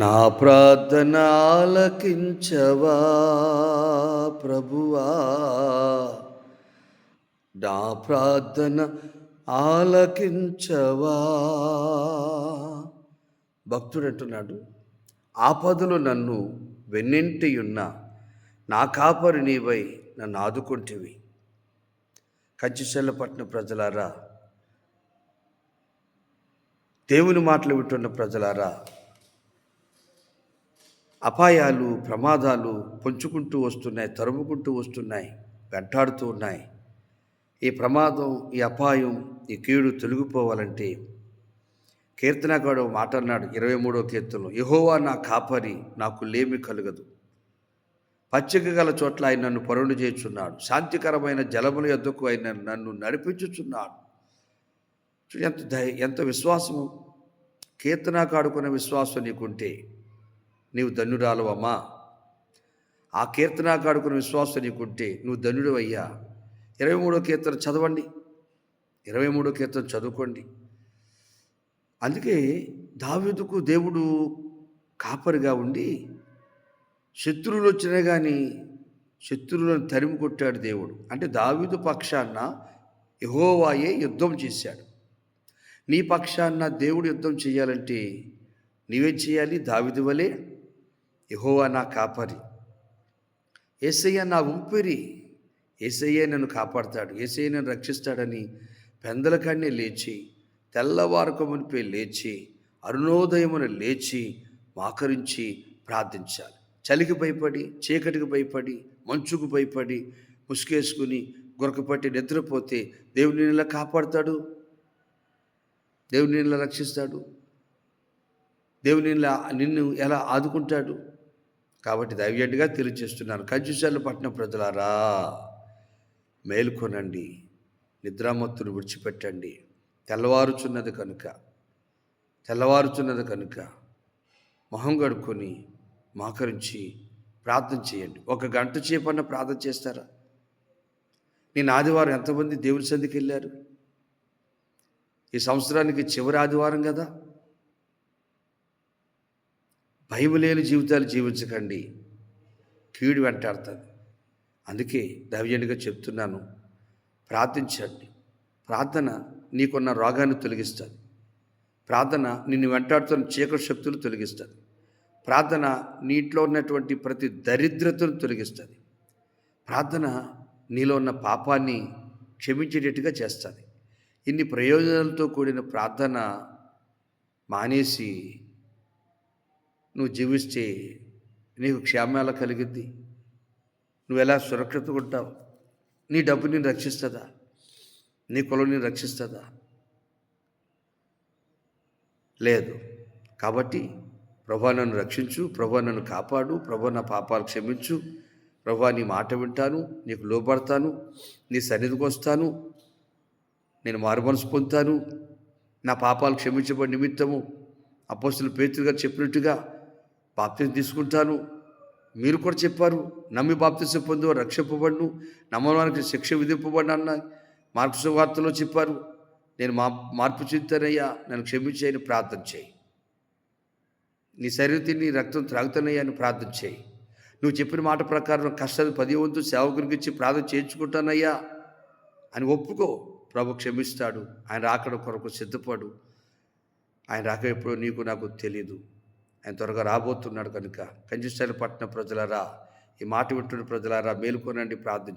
నా ప్రార్థన ఆలకించవా ప్రభువా? నా ప్రార్థన ఆలకించవా? భక్తుడు అంటున్నాడు ఆపదలు నన్ను వెన్నింటి ఉన్న నా కాపరి నీవై నన్ను ఆదుకుంటివి. కంచిశల్లపట్నం ప్రజలారా దేవుని మాటలు వింటున్న ప్రజలారా అపాయాలు ప్రమాదాలు పొంచుకుంటూ వస్తున్నాయి తరుముకుంటూ వస్తున్నాయి వెంటాడుతూ ఉన్నాయి. ఈ ప్రమాదం ఈ అపాయం ఈ కీడు తొలగిపోవాలంటే కీర్తనగాడు మాట అన్నాడు ఇరవై మూడో కీర్తనలో యహోవా నా కాపరి నాకు లేమి కలగదు. పచ్చిక గల చోట్ల ఆయన నన్ను పరుణు చేస్తున్నాడు శాంతికరమైన జలముల యొద్దకు ఆయన నన్ను నడిపించుచున్నాడు. ఎంత ఎంత విశ్వాసము. కీర్తనకాడుకున్న విశ్వాసం నీకుంటే నీవు ధన్యురాలవమ్మా. ఆ కీర్తనాకాడుకున్న విశ్వాసం నీకుంటే నువ్వు ధన్యుడు అయ్యా ఇరవై మూడో కీర్తన చదవండి. ఇరవై మూడో కీర్తన చదువుకోండి. అందుకే దావీదుకు దేవుడు కాపరిగా ఉండి శత్రువులు వచ్చినా కానీ శత్రువులను తరిమి కొట్టాడు దేవుడు. అంటే దావీదు పక్షాన యహోవాయే యుద్ధం చేశాడు. నీ పక్షాన దేవుడు యుద్ధం చేయాలంటే నీవేం చేయాలి? దావిదు వలే యహోవా నా కాపరి ఏసయ్య నా ఊపిరి ఏసయ్య నన్ను కాపాడతాడు. ఏసయ్య నన్ను రక్షిస్తాడని పెందలకాడినే లేచి తెల్లవారుక మునిపే లేచి అరుణోదయమున లేచి మాకరించి ప్రార్థించాలి. చలికి భయపడి చీకటికి భయపడి మంచుకు భయపడి ముసుగేసుకుని గురకపట్టి నిద్రపోతే దేవుని ఎలా కాపాడుతాడు? దేవుని ఎలా రక్షిస్తాడు? దేవుని నిన్ను ఎలా ఆదుకుంటాడు? కాబట్టి దైవ్యంగా తెలియచేస్తున్నాను కంచుశాల పట్టిన ప్రజలారా మేలుకొనండి. నిద్రామత్తును విడిచిపెట్టండి. తెల్లవారుచున్నది కనుక తెల్లవారుచున్నది కనుక మొహం కడుక్కొని మాకరించి ప్రార్థన చేయండి. ఒక గంట చేపన్న ప్రార్థన చేస్తారా? నేను ఆదివారం ఎంతమంది దేవుని సందికి వెళ్ళారు? ఈ సంవత్సరానికి చివరి ఆదివారం కదా? భయం లేని జీవితాలు జీవించకండి. కీడు వెంటాడుతుంది. అందుకే దైవజనుడిగా చెప్తున్నాను ప్రార్థించండి. ప్రార్థన నీకున్న రోగాన్ని తొలగిస్తుంది. ప్రార్థన నిన్ను వెంటాడుతున్న చీకటి శక్తులు తొలగిస్తుంది. ప్రార్థన నీటిలో ఉన్నటువంటి ప్రతి దరిద్రతను తొలగిస్తుంది. ప్రార్థన నీలో ఉన్న పాపాన్ని క్షమించేటట్టుగా చేస్తుంది. ఇన్ని ప్రయోజనాలతో కూడిన ప్రార్థన మానేసి నువ్వు జీవిస్తే నీకు క్షేమాల కలిగిద్ది. నువ్వు ఎలా సురక్షితంగా ఉంటావు? నీ డబ్బు నేను రక్షిస్తుందా? నీ కులం నేను రక్షిస్తుందా? లేదు. కాబట్టి ప్రభా నన్ను రక్షించు ప్రభా నన్ను కాపాడు ప్రభా నా పాపాలు క్షమించు. ప్రభా నీ మాట వింటాను నీకు లోపడతాను నీ సన్నిధికి వస్తాను. నేను మారు మనసు పొందుతాను. నా పాపాలు క్షమించబడి నిమిత్తము అపోస్తులు పేతులుగా చెప్పినట్టుగా బాప్తిని తీసుకుంటాను. మీరు కూడా చెప్పారు నమ్మి బాప్తిసం పొందు రక్షింపబడును. నమ్మవారికి శిక్ష విధింపబడిన అన్న మార్పు వార్తలో చెప్పారు. నేను మా మార్పు చెందుతానయ్యా నన్ను క్షమించేయని ప్రార్థన చేయి. నీ శరీరం తిని రక్తం త్రాగుతానయ్యా అని ప్రార్థన చేయి. నువ్వు చెప్పిన మాట ప్రకారం కష్టాలు పది వంతు సేవకునికి ఇచ్చి ప్రార్థన చేయించుకుంటానయ్యా అని ఒప్పుకో. ప్రభు క్షమిస్తాడు. ఆయన రాకడ కొరకు సిద్ధపడు. ఆయన రాక ఎప్పుడో నీకు నాకు తెలియదు ఆయన త్వరగా రాబోతున్నాడు కనుక కంచిస్టైల్ పట్టణ ప్రజలారా ఈ మాట వింటున్న ప్రజలారా మేలుకోనండి ప్రార్థించు